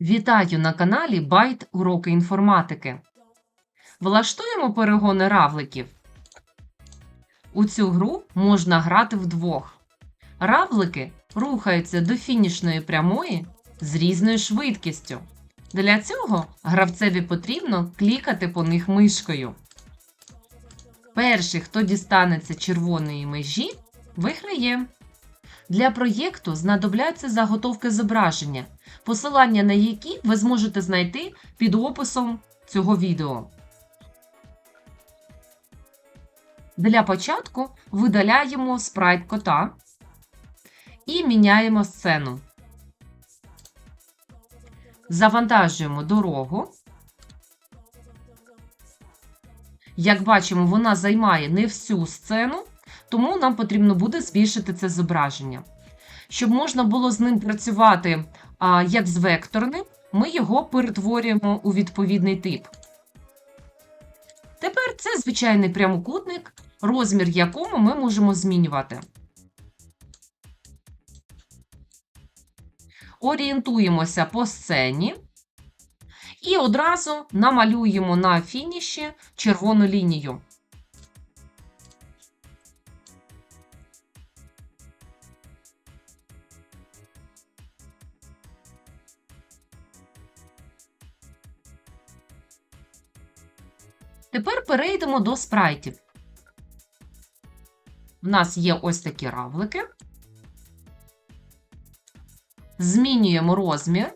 Вітаю на каналі Байт Уроки інформатики. Влаштуємо перегони равликів. У цю гру можна грати вдвох. Равлики рухаються до фінішної прямої з різною швидкістю. Для цього гравцеві потрібно клікати по них мишкою. Перший, хто дістанеться червоної межі, виграє. Для проєкту знадобляться заготовки зображення, посилання на які ви зможете знайти під описом цього відео. Для початку видаляємо спрайт кота і міняємо сцену. Завантажуємо дорогу. Як бачимо, вона займає не всю сцену, тому нам потрібно буде збільшити це зображення. Щоб можна було з ним працювати а, як з векторним, ми його перетворюємо у відповідний тип. Тепер це звичайний прямокутник, розмір якому ми можемо змінювати. Орієнтуємося по сцені і одразу намалюємо на фініші червону лінію. Тепер перейдемо до спрайтів. У нас є ось такі равлики. Змінюємо розмір.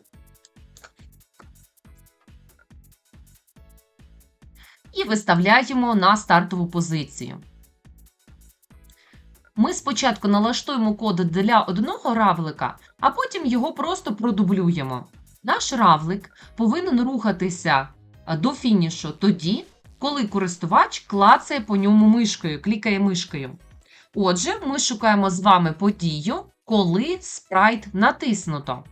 І виставляємо на стартову позицію. Ми спочатку налаштуємо код для одного равлика, а потім його просто продублюємо. Наш равлик повинен рухатися до фінішу тоді, коли користувач клацає по ньому мишкою, клікає мишкою. Отже, ми шукаємо з вами подію, коли спрайт натиснуто.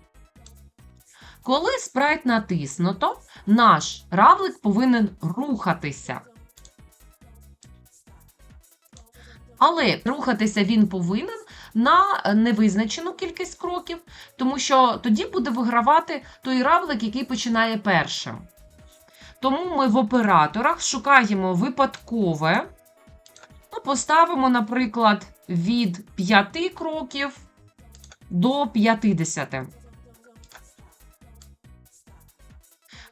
Коли спрайт натиснуто, наш равлик повинен рухатися. Але рухатися він повинен на невизначену кількість кроків, тому що тоді буде вигравати той равлик, який починає першим. Тому ми в операторах шукаємо випадкове, ну, поставимо, наприклад, від 5 кроків до 50.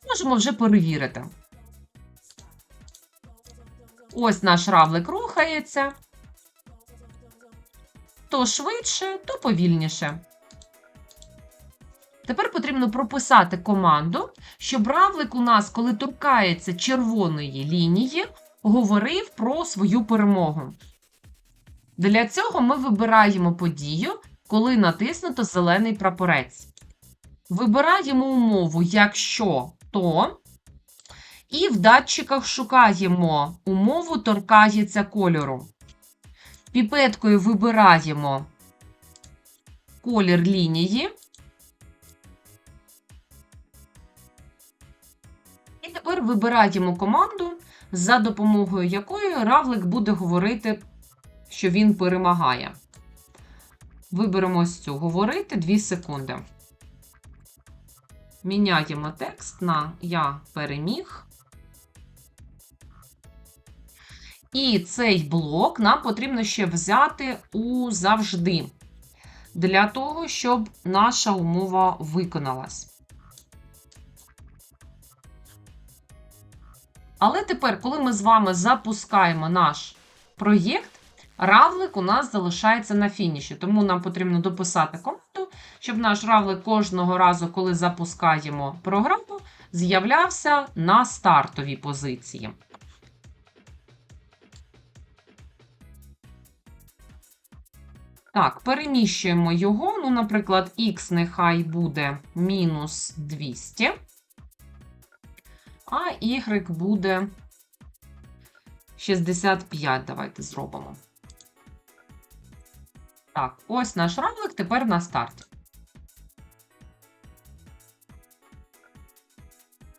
Можемо вже перевірити. Ось наш равлик рухається. То швидше, то повільніше. Тепер потрібно прописати команду, щоб равлик у нас, коли торкається червоної лінії, говорив про свою перемогу. Для цього ми вибираємо подію, коли натиснуто зелений прапорець. Вибираємо умову, якщо то, і в датчиках шукаємо умову торкається кольору. Піпеткою вибираємо колір лінії. Тепер вибираємо команду, за допомогою якої равлик буде говорити, що він перемагає. Виберемо ось цю говорити 2 секунди. Міняємо текст на Я переміг. І цей блок нам потрібно ще взяти у завжди, для того, щоб наша умова виконалась. Але тепер, коли ми з вами запускаємо наш проєкт, равлик у нас залишається на фініші. Тому нам потрібно дописати команду, щоб наш равлик кожного разу, коли запускаємо програму, з'являвся на стартовій позиції. Так, переміщуємо його. Ну, наприклад, х нехай буде мінус 200, а y буде 65. Давайте зробимо. Так, ось наш равлик тепер на старті.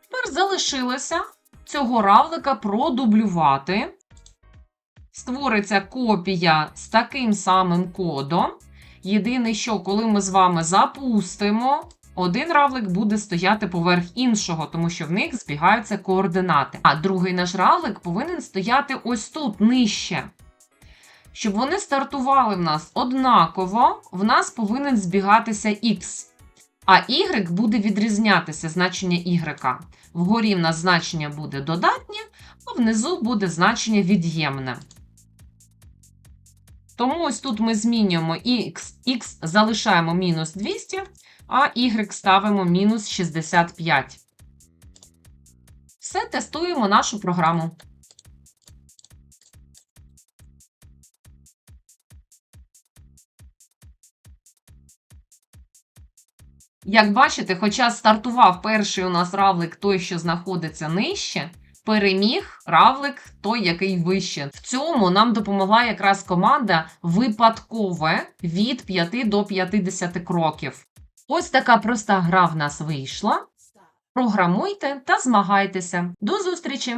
Тепер залишилося цього равлика продублювати. Створиться копія з таким самим кодом. Єдине, що коли ми з вами запустимо один равлик буде стояти поверх іншого, тому що в них збігаються координати. А другий наш равлик повинен стояти ось тут нижче. Щоб вони стартували в нас однаково, в нас повинен збігатися Х. А Y буде відрізнятися значення Y. Вгорі в нас значення буде додатнє, а внизу буде значення від'ємне. Тому ось тут ми змінюємо X, X залишаємо мінус 200, а Y ставимо мінус 65. Все, тестуємо нашу програму. Як бачите, хоча стартував перший у нас равлик той, що знаходиться нижче, переміг равлик той, який вище. В цьому нам допомогла якраз команда випадкове від 5 до 50 кроків. Ось така проста гра в нас вийшла. Програмуйте та змагайтеся. До зустрічі!